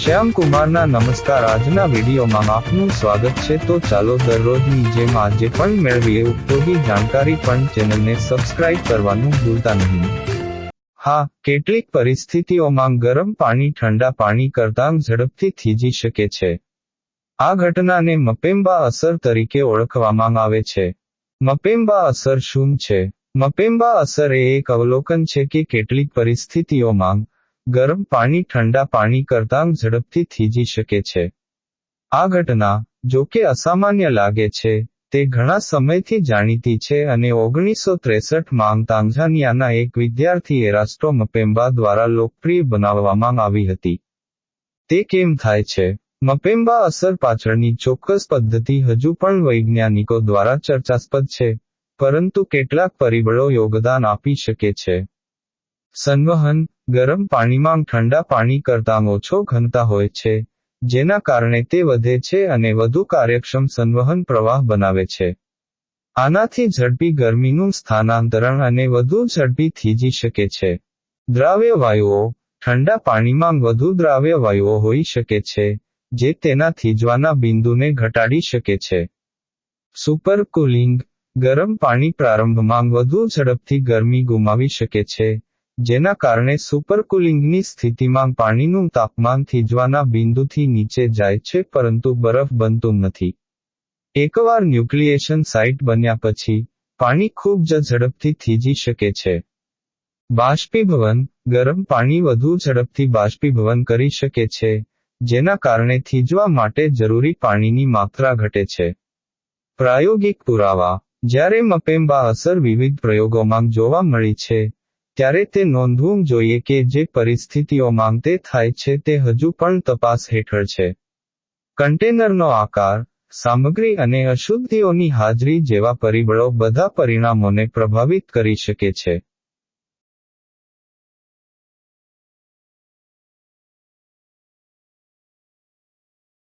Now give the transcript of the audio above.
શ્યામ કુમારના નમસ્કાર. આજના વિડીયોમાં આપનું સ્વાગત છે. તો ચાલો દરરોજની જેમ આજે પણ મેળવીએ. ઉપયોગી જાણકારી પણ ચેનલને સબસ્ક્રાઇબ કરવાનું ભૂલતા નહીં. હા, કેટલીક પરિસ્થિતિઓમાં ગરમ પાણી, ઠંડા પાણી કરતાં ઝડપથી થીજી શકે છે. આ ઘટનાને મપેમ્બા અસર તરીકે ઓળખવામાં આવે છે. મપેમ્બા અસર શું છે? મપેમ્બા અસર એ એક અવલોકન છે કે કેટલીક પરિસ્થિતિઓમાં ગરમ પાણી ઠંડા પાણી કરતાં ઝડપથી થીજી શકે છે. આ ઘટના, જો કે અસામાન્ય લાગે છે, તે ઘણા સમયથી જાણીતી છે અને ઓગણીસો ત્રેસઠમાં તાંઝાનિયાના એક વિદ્યાર્થી એરાસ્ટો મપેમ્બા દ્વારા લોકપ્રિય બનાવવામાં આવી હતી. તે કેમ થાય છે? મપેમ્બા અસર પાછળની ચોક્કસ પદ્ધતિ હજુ પણ વૈજ્ઞાનિકો દ્વારા ચર્ચાસ્પદ છે, પરંતુ કેટલાક પરિબળો યોગદાન આપી શકે છે. સંવહન ગરમ પાણીમાં ઠંડા પાણી કરતાં ઓછો ઘનતા હોય છે, જેના કારણે તે વધે છે અને વધુ કાર્યક્ષમ સંવહન પ્રવાહ બનાવે છે. આનાથી ઝડપી ગરમીનું સ્થાનાંતરણ અને વધુ ઝડપી થીજી શકે છે. દ્રાવ્ય વાયુઓ, ઠંડા પાણીમાં વધુ દ્રાવ્ય વાયુઓ હોઈ શકે છે, જે તેના થીજવાના બિંદુને ઘટાડી શકે છે. સુપર કુલિંગ, ગરમ પાણી પ્રારંભમાં વધુ ઝડપથી ગરમી ગુમાવી શકે છે જેના કારણે સુપરકુલિંગની સ્થિતિમાં પાણીનું તાપમાન થીજવાના બિંદુથી નીચે જાય છે, પરંતુ બરફ બનતું નથી. એકવાર ન્યુક્લિએશન સાઇટ બન્યા પછી, પાણી ખૂબ જ ઝડપથી થીજી શકે છે. બાષ્પીભવન, ગરમ પાણી વધુ ઝડપથી બાષ્પીભવન કરી શકે છે, જેના કારણે થીજવા માટે જરૂરી પાણીની માત્રા ઘટે છે. પ્રાયોગિક પુરાવા, જ્યારે મપેમ્બા અસર વિવિધ પ્રયોગોમાં જોવા મળી છે ત્યારે તે નોંધવું જોઈએ કે જે પરિસ્થિતિઓમાં તે થાય છે તે હજુ પણ તપાસ હેઠળ છે. કન્ટેનરનો આકાર, સામગ્રી અને અશુદ્ધિઓની હાજરી જેવા પરિબળો બધા પરિણામોને પ્રભાવિત કરી શકે છે.